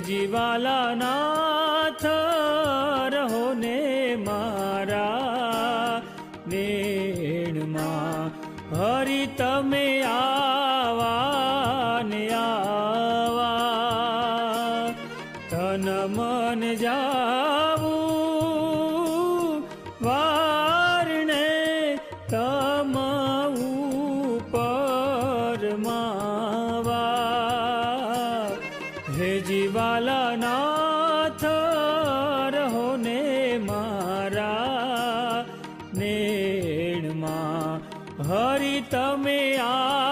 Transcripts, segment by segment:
હે જીવાલા નાથ રહો ને મારા નેણમાં હરી તમે આવા હરી તમે આવા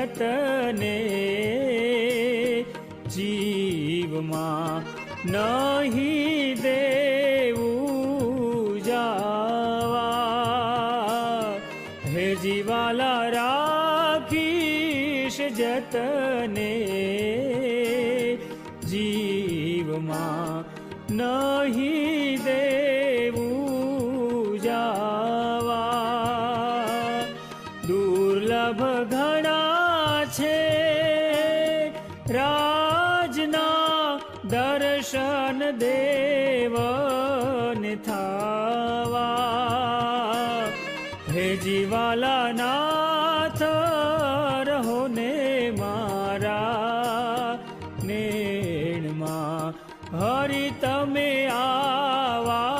જતને જીવમાં નહીં દેવું હે જીવાલા નાથ રહો ને મારા નેણમાં. હરી તમે આવા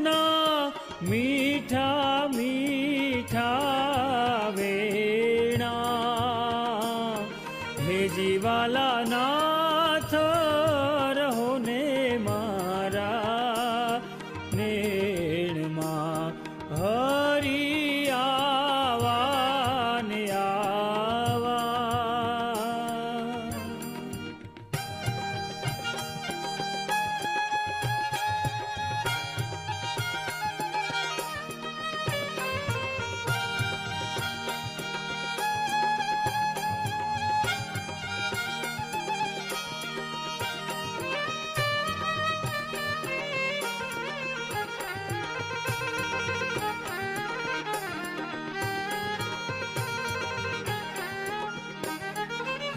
મુખના મીઠા મીઠા વેણા. હે જીવાલા નાથ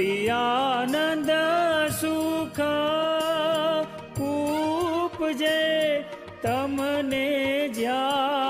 શાંતિ આનંદ સુખ ઉપજે તમને જ્યાં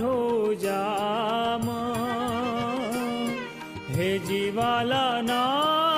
કાઠો જામ. હે જીવાલા ના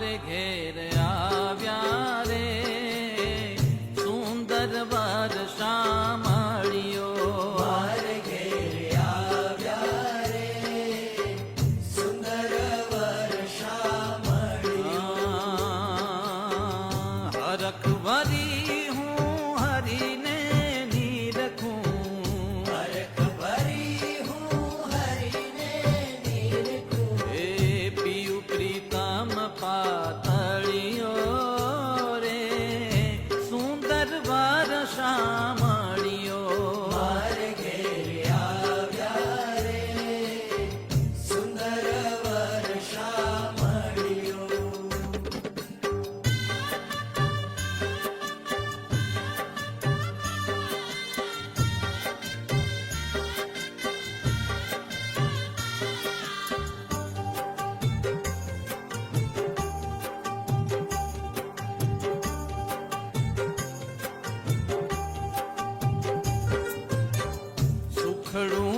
મારે खड़ू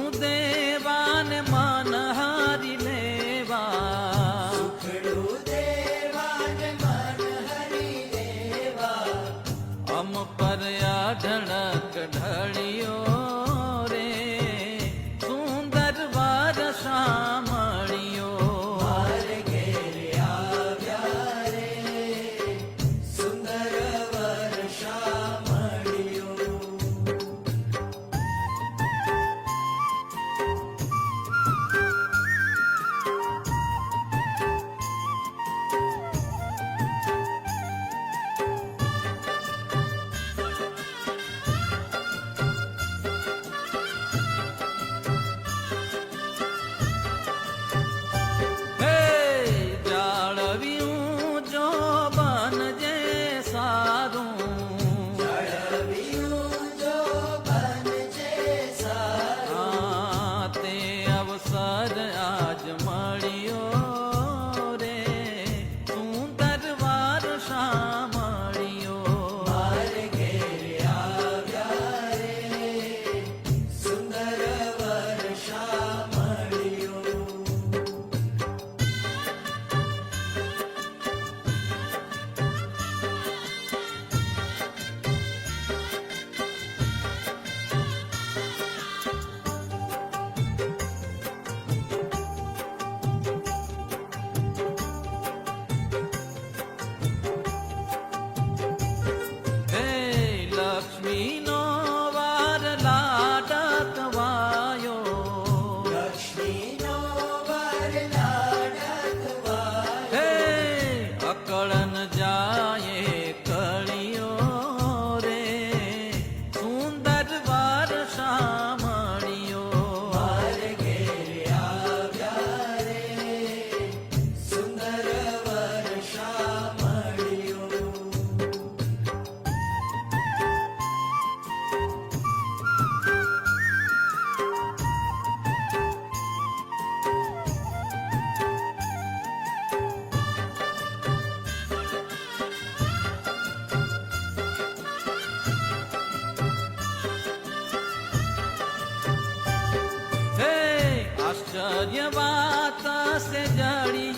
जाड़ी